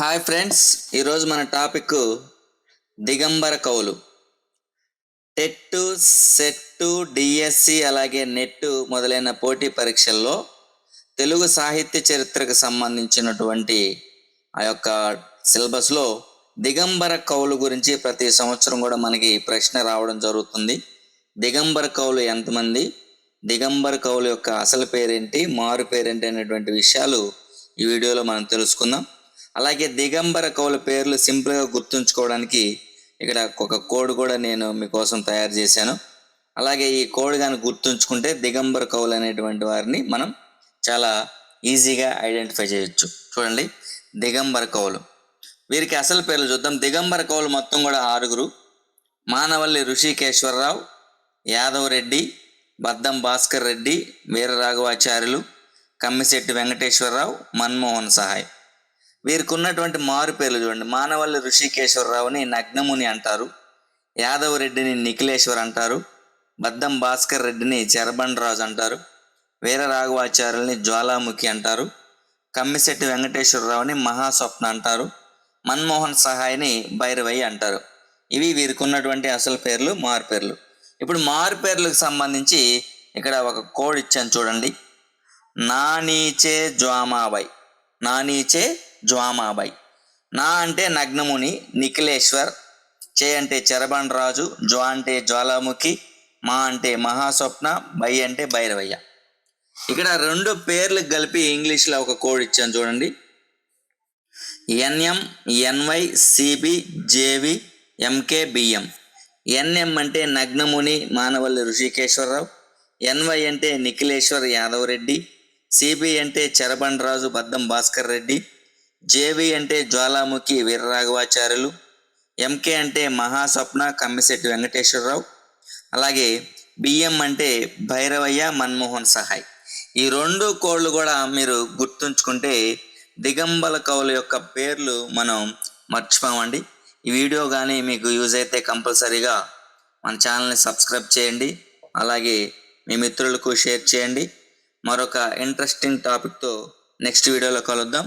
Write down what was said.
Hi friends ఈరోజు మన topic Digambara కవులు. టెట్ సెట్ డిఎస్సి అలాగే నెట్ మొదలైన పోటీ పరీక్షల్లో తెలుగు సాహిత్య చరిత్రకు సంబంధించినటువంటి ఆ యొక్క సిలబస్లో దిగంబర కవులు గురించి ప్రతి సంవత్సరం కూడా మనకి ప్రశ్న రావడం జరుగుతుంది. దిగంబర కవులు ఎంతమంది? దిగంబర కవుల యొక్క అసలు పేరేంటి? మారు పేరేంటి? అనేటువంటి విషయాలు ఈ వీడియోలో మనం తెలుసుకుందాం. అలాగే దిగంబర కవుల పేర్లు సింపుల్గా గుర్తుంచుకోవడానికి ఇక్కడ ఒక కోడ్ కూడా నేను మీకోసం తయారు చేశాను. అలాగే ఈ కోడ్ కానీ గుర్తుంచుకుంటే దిగంబర కవులు అనేటువంటి వారిని మనం చాలా ఈజీగా ఐడెంటిఫై చేయొచ్చు. చూడండి దిగంబర కవులు. వీరికి అసలు పేర్లు చూద్దాం. దిగంబర కవులు మొత్తం కూడా ఆరుగురు. మానవల్లి ఋషికేశ్వరరావు యాదవ్ రెడ్డి బద్దం భాస్కర్ రెడ్డి వీరరాఘవాచార్యులు కమ్మిశెట్టి వెంకటేశ్వరరావు మన్మోహన్ సహాయ్. వీరికి ఉన్నటువంటి మారు పేర్లు చూడండి. మానవల్లి ఋషికేశ్వరరావుని నగ్నముని అంటారు. యాదవ్ రెడ్డిని నిఖిలేశ్వర్ అంటారు. బద్దం భాస్కర్ రెడ్డిని చెరబండరాజు అంటారు. వీర రాఘవాచార్యుల్ని జ్వాలాముఖి అంటారు. కమ్మిశెట్టి వెంకటేశ్వరరావుని మహాస్వప్న అంటారు. మన్మోహన్ సహాయ్ని భైరవయ్య అంటారు. ఇవి వీరికి ఉన్నటువంటి అసలు పేర్లు మారు పేర్లు. ఇప్పుడు మారు పేర్లకు సంబంధించి ఇక్కడ ఒక కోడ్ ఇచ్చాను చూడండి. నానీచే జ్వామాబాయ్. నానీచే జ్వామాబాయ్. నా అంటే నగ్నముని నిఖిలేశ్వర్ చే అంటే చెరబండరాజు జ్వా అంటే జ్వాలాముఖి మా అంటే మహాస్వప్న బై అంటే భైరవయ్య. ఇక్కడ రెండు పేర్లు కలిపి ఇంగ్లీష్లో ఒక కోడ్ ఇచ్చాను చూడండి. NM NY CB JV MK BM NM అంటే నగ్నముని మానవల్లి ఋషికేశ్వరరావు ఎన్వై అంటే నిఖిలేశ్వర్ యాదవ్ రెడ్డి సిబి అంటే చెరబండరాజు బద్దం భాస్కర్ రెడ్డి జేవి అంటే జ్వాలాముఖి వీరరాఘవాచార్యులు ఎంకే అంటే మహాస్వప్న కమ్మిశెట్టి వెంకటేశ్వరరావు అలాగే బిఎం అంటే భైరవయ్య మన్మోహన్ సహాయ్. ఈ రెండు కోళ్ళు కూడా మీరు గుర్తుంచుకుంటే దిగంబల కవుల యొక్క పేర్లు మనం మర్చిపోమండి. ఈ వీడియో కానీ మీకు యూజ్ అయితే కంపల్సరీగా మన ఛానల్ని సబ్స్క్రైబ్ చేయండి. అలాగే మీ మిత్రులకు షేర్ చేయండి. మరొక ఇంట్రెస్టింగ్ టాపిక్తో నెక్స్ట్ వీడియోలో కలుద్దాం.